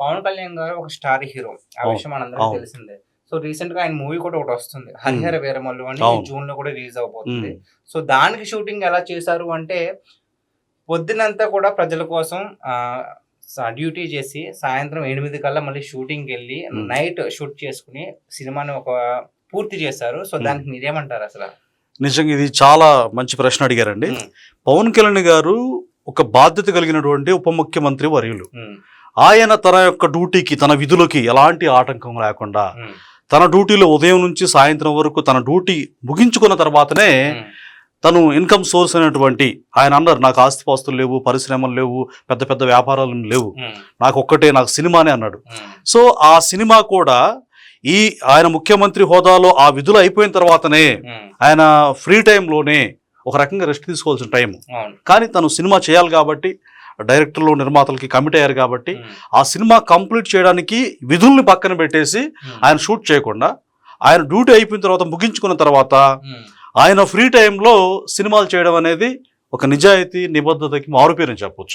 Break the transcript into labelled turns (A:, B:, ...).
A: పవన్ కళ్యాణ్ గారు ఒక star hero. ఆ విషయం మనందరికీ. తెలిసిందే. సో రీసెంట్గా ఆయన మూవీ కూడా ఒకటి వస్తుంది. హరిహర వీరమల్లు అని. జూన్లో కూడా రిలీజ్ అవబోతుంది. సో దానికి షూటింగ్ ఎలా చేశారు అంటే పొద్దునంతా కూడా ప్రజల కోసం డ్యూటీ చేసి సాయంత్రం ఎనిమిది కల్లా మళ్ళీ షూటింగ్ వెళ్ళి. నైట్ షూట్ చేసుకుని సినిమాని ఒక పూర్తి చేశారు. సో. దానికి మీరేమంటారు అసలు?
B: నిజంగా ఇది చాలా మంచి ప్రశ్న అడిగారండి. పవన్ కళ్యాణ్ గారు ఒక బాధ్యత కలిగినటువంటి ఉప ముఖ్యమంత్రి వర్యులు. ఆయన తన యొక్క డ్యూటీకి తన విధులకి ఎలాంటి ఆటంకం లేకుండా తన డ్యూటీలో ఉదయం నుంచి సాయంత్రం వరకు తన డ్యూటీ ముగించుకున్న తర్వాతనే తను ఇన్కమ్ సోర్స్ అనేటువంటి ఆయన అన్నారు నాకు ఆస్తిపాస్తులు లేవు పరిశ్రమలు లేవు పెద్ద పెద్ద వ్యాపారాలు లేవు. నాకు ఒక్కటే నాకు సినిమానే అన్నాడు. సో ఆ సినిమా కూడా ఈ ఆయన ముఖ్యమంత్రి హోదాలో ఆ విధులు అయిపోయిన తర్వాతనే ఆయన ఫ్రీ టైంలోనే ఒక రకంగా రెస్ట్ తీసుకోవాల్సిన టైం కానీ తను సినిమా చేయాలి కాబట్టి డైరెక్టర్లు నిర్మాతలకి కమిట్ అయ్యారు కాబట్టి ఆ సినిమా కంప్లీట్ చేయడానికి విధుల్ని పక్కన పెట్టేసి ఆయన షూట్ చేయకుండా ఆయన డ్యూటీ అయిపోయిన తర్వాత ముగించుకున్న తర్వాత ఆయన ఫ్రీ టైంలో సినిమాలు చేయడం అనేది ఒక నిజాయితీ నిబద్ధతకి మారుపేరని చెప్పొచ్చు.